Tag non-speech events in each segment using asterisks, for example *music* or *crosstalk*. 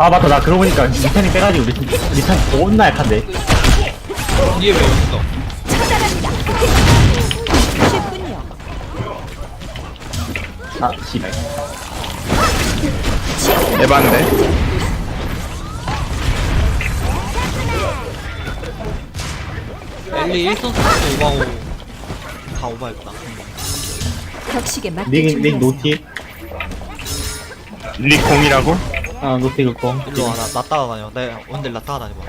아 맞다 나 그러고 보니까 리탄이 빼가지고 리탄, 리탄 존나 약한데 이게 왜 여기 있어? 아 씨발 에반데? 엘리 1선 선수 오바고 다 오바했다. 격식에 맞게 닉, 닉 준비하세요. 노티 리콩이라고? 아 노티 그거 일로 와, 나, 나 따라다녀. 내 오늘 나 따라다녀봐.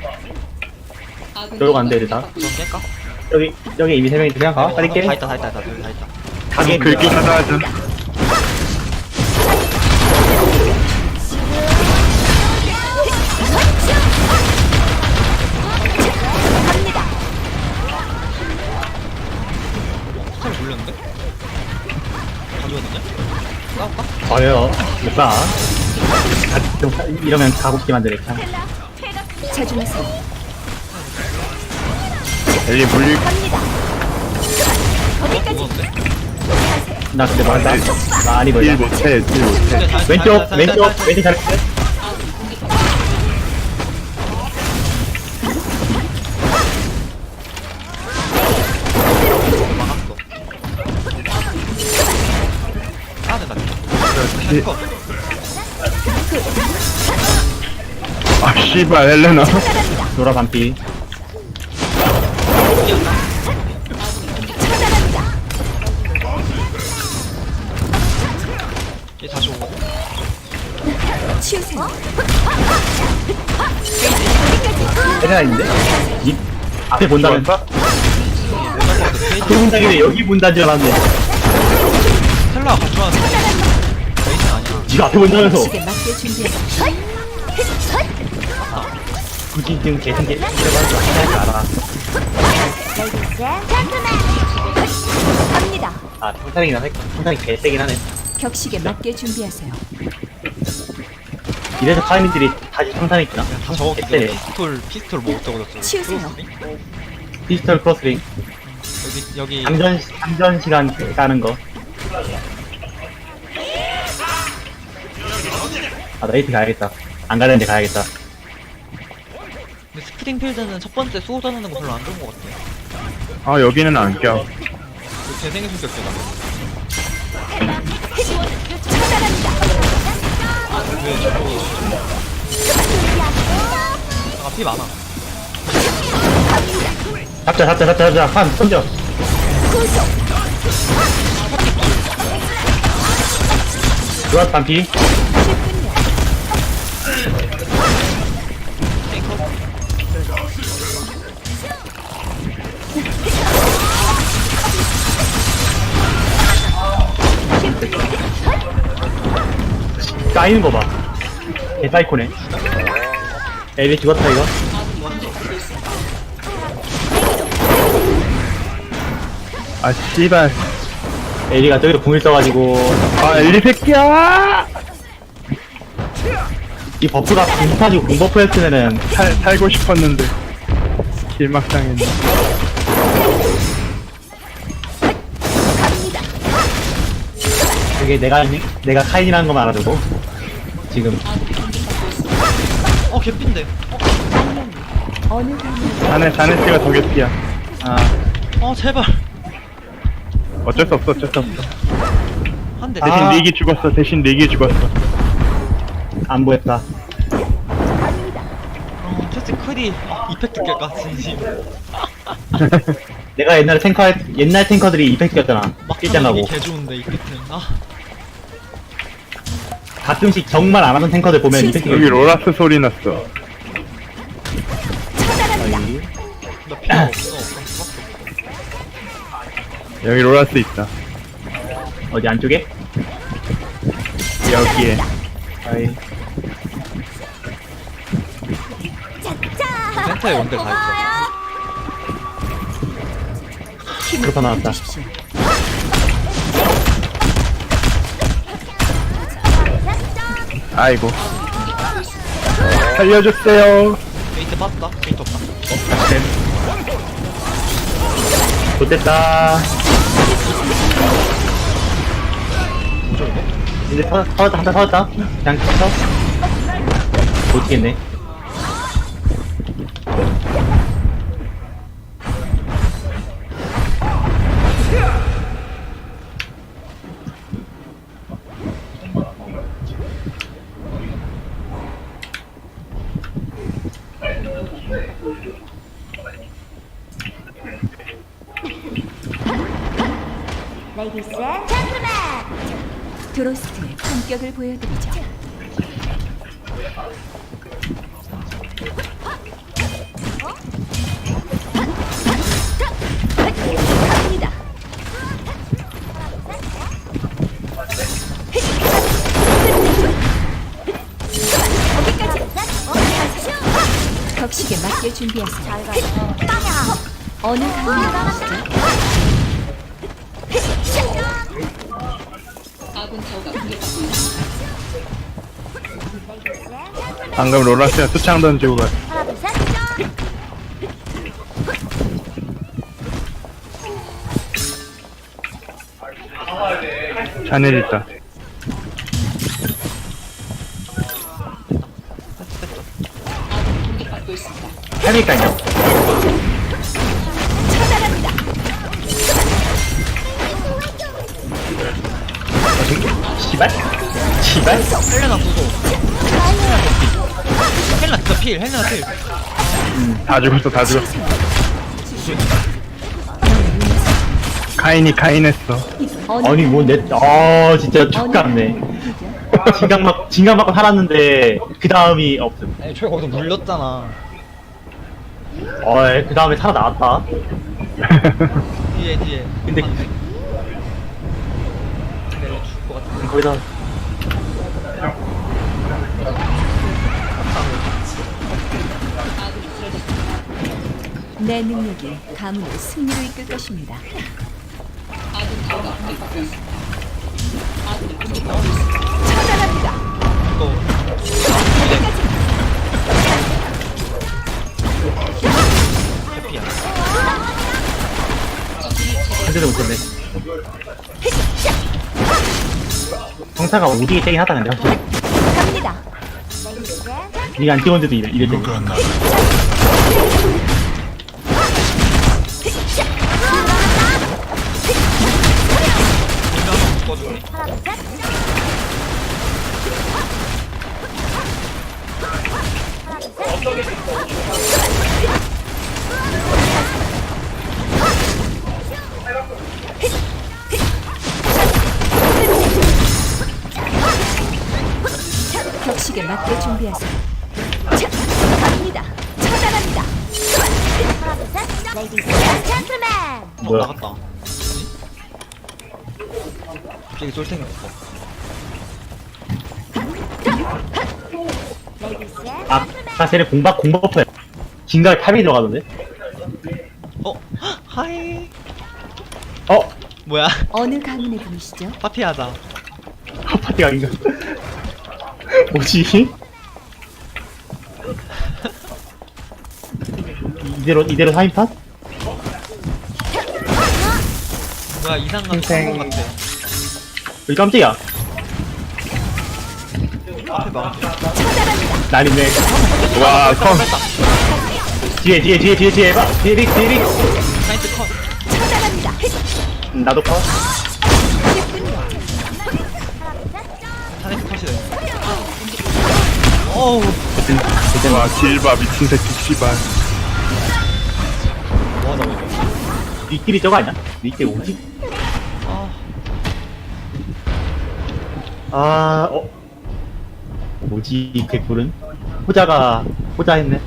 저러고 안돼 일단 좀 깰까? 여기 여기 이미 세 명이 그냥 가 빨리 깨다 있다, 다 있다, 다 있다, 다 있다. 가게 긁기 하자 스타 못봐. 아, 이러면 가곱게 만들겠다 자중하세요. 엘리 물리 죽었는데? 나 근데 멀다. 많이 딜 멀다 못해 딜 못해. 왼쪽 왼쪽. 왼쪽 잘했어 막았어. 된다. 딜- 거. 아 씨발 헬레나 노라 반피 얘 다시. 치우세요. 세레나 있는데? 니 앞에 본다면 좋았어? 앞에 본다길래 여기 본다는 줄 알았네 텔라가 가져왔는데. 베이스 아니야. 니가 앞에 본다면서 맞게. 굳이 지금 개생개 이래봐서 할줄 알아 갑니다. 아 성탄이긴 하네 성탄이 개세긴 하네 격식에 맞게 준비하세요. 이래서 카이민들이 다시 성탄이 있구나 다 개쎄네. 때문에 피스톨, 피스톨 못 적어줬어. 치우세요. 크로스링? 디지털 크로스링 여기, 여기. 장전 장전 시간 까는 거. 아, 나이트 가야겠다. 안 가는데 가야겠다. 근데 스프링필드는 첫 번째 수호자 하는 거 별로 안 좋은 것 같아. 아 여기는 안껴 그 재생의 성격이다. 왜 저거. 아, 피 많아. 잡자, 잡자, 잡자, 잡자. 판, 던져. 좋았, 반피. 까이는 거 봐. 개 사이코네. 에이, 죽었다, 이거. 아 씨발. 에리가 저기로 궁을 써가지고. 아 엘리 새끼야! 이 버프가 궁 타지고 궁 버프였으면은 살, 살고 싶었는데. 길막당했네. 그게 내가 내가 카인이라는 것만 알아두고 지금 어, 개핀데. 어느 분이 자네 자네 씨가 더 개피야 아 어, 제발. 어쩔 수 없어 어쩔 수 없어 한 대. 대신 아. 릭이 죽었어 대신 릭이 죽었어 안 보였다. 어, 테스트 크리 이펙트 깰까, 진심. *laughs* 내가 옛날에 탱커 할- 옛날 탱커들이 이펙트였잖아. 막 일장하고 개 좋은데, 이펙트는. 아, 가끔씩 정말 안 하던 탱커들 보면 이펙트 여기 로라스 소리 났어 나 피가 없어. 없어, 없어. 여기 로라스 있다 어디 안쪽에? 여기에 아이 센터에 원딜 다 있어. 그렇다 나왔다. 아이고. 살려주세요. 게이트 빠졌다. 게이트 없다. 못됐다. 이제 터졌다 터졌다 터졌다. 그냥 터 버티겠네. And gentlemen, 드로스트의 품격을 보여드리죠. 갑니다. 격식에 맞게 준비하세요. 어느 강의이시죠? 방금 로라스가 수창 던지고 갔어. 하나 둘 셋. 샤넬 있다. 할니까요 시발? 시발? 헬레나 부소. 헬레나 진짜 필, 헬레나 필. 다 죽었어, 다 죽었어. 카인이 카인했어. 아니 뭐내 아 진짜 촉같네 진강 막 진강 맞고 살았는데 그 다음이 없음 아니, 저희 거기서 물렸잖아. 어그 다음에 살아 나왔다 뒤에, 뒤에. 근데- 맞네. 내가 죽을 것 같아. 거기다 내 능력이 가문을 승리로 이끌 것입니다. 처단합니다. 대도 못했네 성사가 우디게 세긴 하다 근데 확실히 갑니다. 니가 안 찍었는데도 이래 이랬대 인간 한번 묶어주네. 갑자기 쏠 ladies and 아까 쟤네 공박 공버프야 진각에 탑이 들어가던데 어? 헉, 하이. 어? 뭐야? 어느 가문의 분이시죠? 파티하자. 파티가 아닌가 *laughs* 뭐지? 이대로 이대로 4인판? 뭐야, 이상한. 성공 같아. 여기 깜짝이야 막았어. 날이네 와, 컴. 뒤에 뒤에 뒤에 뒤에 뒤에 봐 뒤에 릭 뒤에 컷. 처단합니다. 음, 나도 커 사이트 컷이래. 어우. 와, 길바 미친 새끼, 씨발. 뭐하다, 이거. 니끼리 저거 아니야? 니끼리 뭐지? 아 어? 뭐지 이 개꿀은? 호자가 호자 했네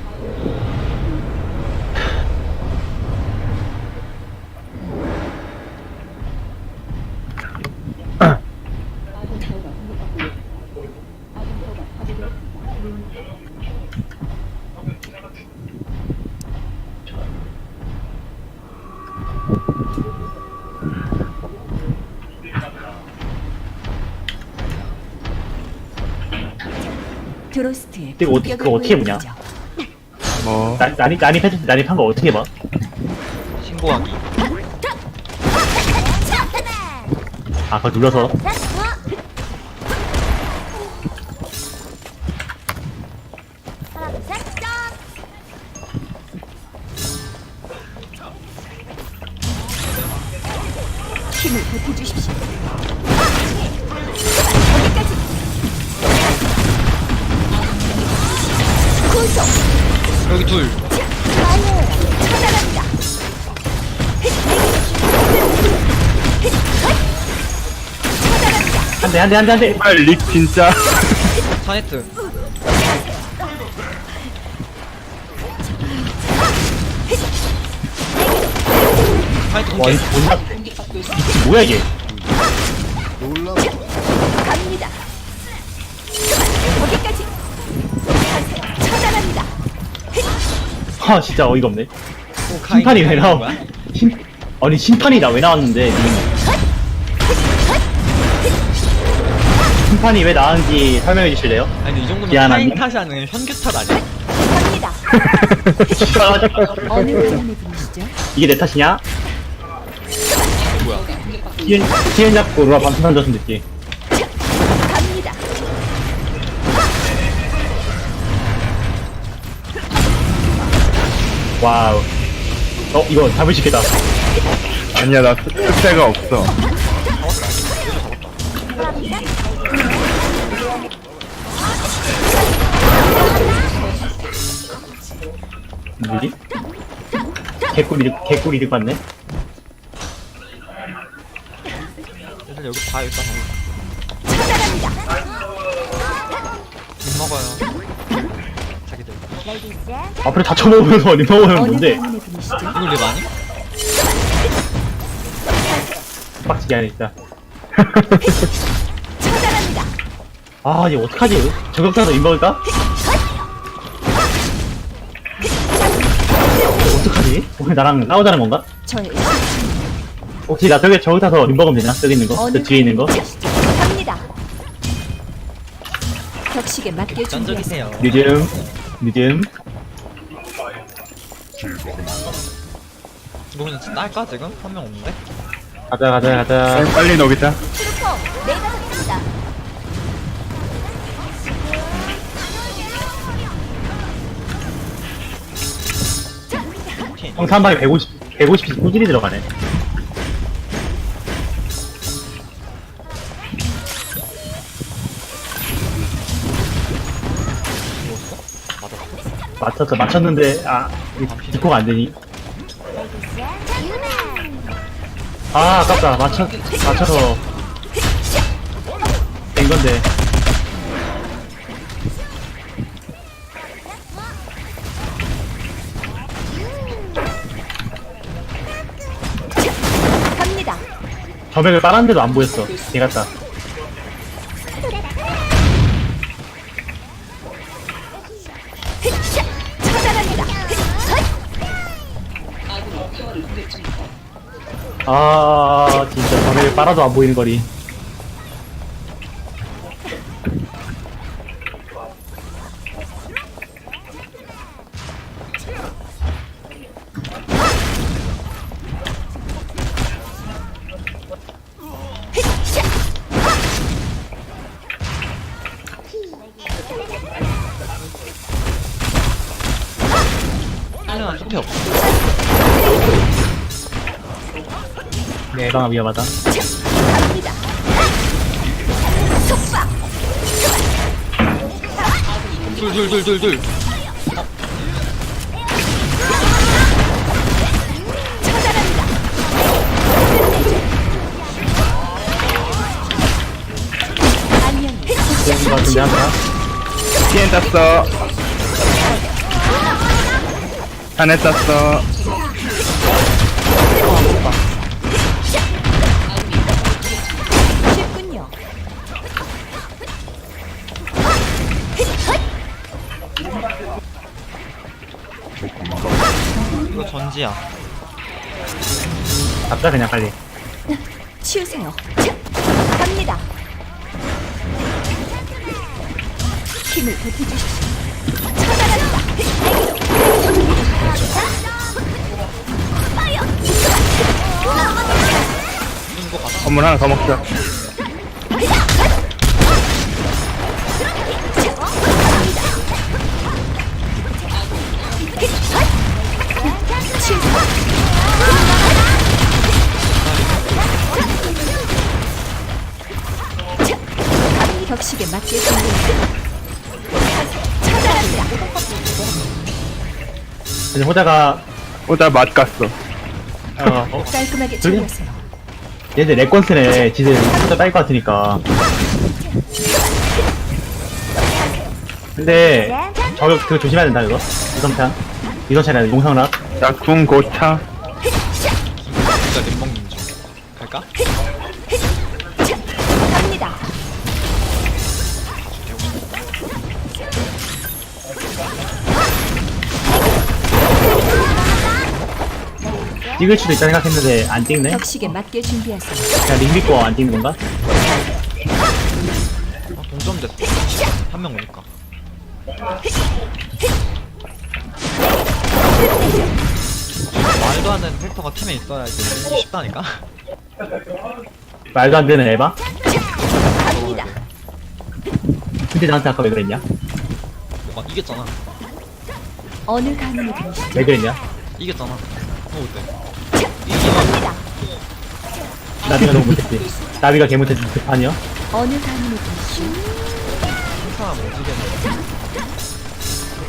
드로스트의 근데 어떻게- 그거 어떻게 보냐? 뭐 나- 난입 난입해 난입한 거 어떻게 봐? 신고하기. 아 그거 눌러서 힘을 보태주십시오. 둘. 차단합니다. 차단합니다. 한 대, 한 대, 한 대, 한 대. 씨발 릭 진짜 사네트. 사네트 와, 공개. 이거 존나. 이 뭐야, 이게. 갑니 아, 진짜 어이가 없네. 심판이 왜 나와? 거야? 심, 아니, 심판이 나 왜 나왔는데, 님. 심판이 왜 나왔는지 설명해 주실래요? 아니 이 정도면 미안하네. 카인 탓이 아니라 현규 탓 아니야? 갑니다. *laughs* 어느 부분의 분이시죠? 이게 내 탓이냐? 뭐야? 티엔, 티엔 잡고 루아 반품 던졌으면 됐지. 와우. 어, 이거 잡을 수 있겠다. 아니야 나 스- 스페가 없어 뭐지? 개꿀 이득, 개꿀 이득 받네? 얘들 여기 다 일단 차단합니다. 못 먹어요. 앞으로 다 쳐먹으면서 먹으면? 부분의 분이시죠? 이걸 왜 많이? 빡치게 진짜. 차단합니다. 아, 이거 어떡하지? 저격자도 인먹을까? 어떡하지? 오늘 나랑 싸우자는 건가? 저의 혹시 나 저기 저기 타서 인먹으면 되나? 저기 있는 거? 저 뒤에 있는 거? 갑니다. 격식에 맞게 준비하세요. 늦 음, 늦음. 이거 그냥 딸까 지금? 한 명 없는데? 가자, 가자, 가자. 빨리, 녹이자 트루퍼, 내가. 형, 한 방에 150, 150씩 꾸준히 들어가네. 맞췄어, 맞췄는데, 아, 디코가 안 되니? Ladies and gentlemen. 아, 아깝다. 맞춰, 맞춰서. 된 건데. 갑니다. 점액을 빨았는데도 안 보였어. 개 같다. 아, 진짜 점액을 빨아도 안 보이는 거리. 한명한 숲에 없어. 내 방아 위험하다. 갑니다. 속박. 둘둘둘둘둘. 그런 거 같은데, 한다. TN 땄어 하늘 땄어 전지야. 잡자, 그냥 빨리. 치우세요. 갑니다. 힘을 보태주십시오. 차단합니다. 이거 가자. 건물 하나 더 먹자. 근데 호자가 오다 맛 갔어. 어, 어 깔끔하게? 처리하세요. 얘들 레권 쓰네 지들 호자 딸것 같으니까 근데 저거 그거 조심해야 된다 이거 이성찬 이성찬이 아니라 용상락 나궁 고차. 진짜 내 먹는 중. 갈까? 찍을 수도 있다 생각했는데 안 찍네 격식에 맞게 준비하세요. 그냥 링 믿고 안 찍는 건가? 아, 동점 됐어. 한 명 오니까. 말도 안 되는 팩터가 팀에 있어야 이제 이기기 쉽다니까? 말도 안 되는 에바? 갑니다. 근데 나한테 아까 왜 그랬냐? 막 이겼잖아. 어느 되시 왜 그랬냐? 이겼잖아. 어, 어때? 나비가 너무 못했지 나비가 개 못했지 그 판이요? 어느 사람 오지겠네.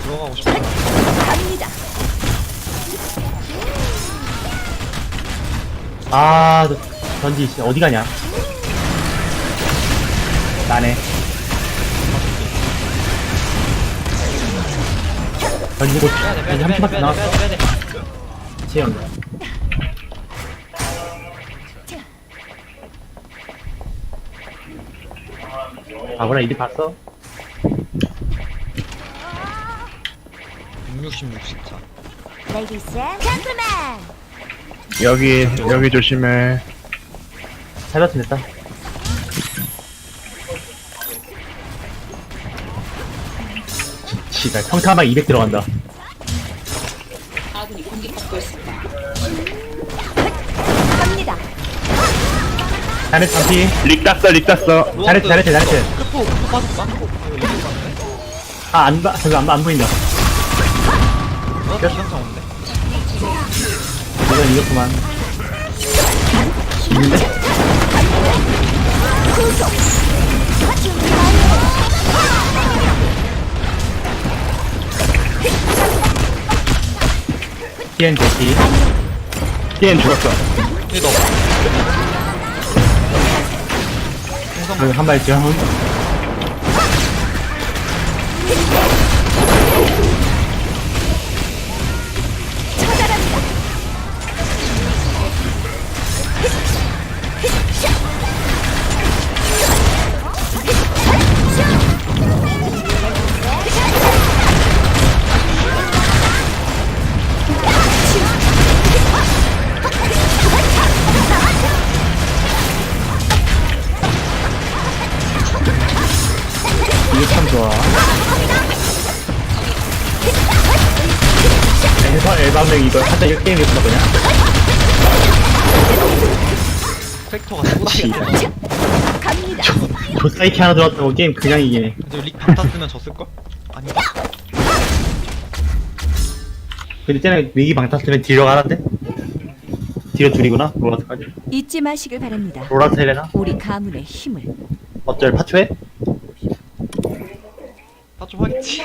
들어가고. 갑니다. 아 너, 던지 씨, 어디 가냐? 나네 던지고 빼야 돼, 빼야 던지 돼, 한 빼야 돼, 팀밖에 빼야 나왔어 돼, 빼야 돼, 빼야 아구나 이리 봤어? 166, 14. Ladies and gentlemen. 여기 여기 조심해. 잘 버티냈다 씨발 평타막 200 들어간다 갑니다. 잘했 잠시 릭 땄어 릭 땄어. 잘했지 잘했지 잘했지 크포, 크포 빠졌다? 빠졌네? 아안 봐, 저기 안, 안 보인다 어, 기상청 온대. 이건 이렇구만 있는데? TN 대시 TN 죽었어. 얘 너. 홍성 그리고 한 발쯤 처 *laughs* 이게 참 좋아 에바, 에바명 이거 한자 이거 게임 이거 그냥 팩터가. 갑니다. 조 사이키 하나 들어왔다고 게임 그냥 이기네 릭 쓰면 졌을걸? 아닌가? 근데 쟤네 위기 방타 쓰면 뒤로 가란데? 뒤로 줄이구나? 로라스까지 잊지 마시길 바랍니다. 로라스 헬레나? 우리 가문의 힘을 어쩔 파초해? 다좀 하겠지.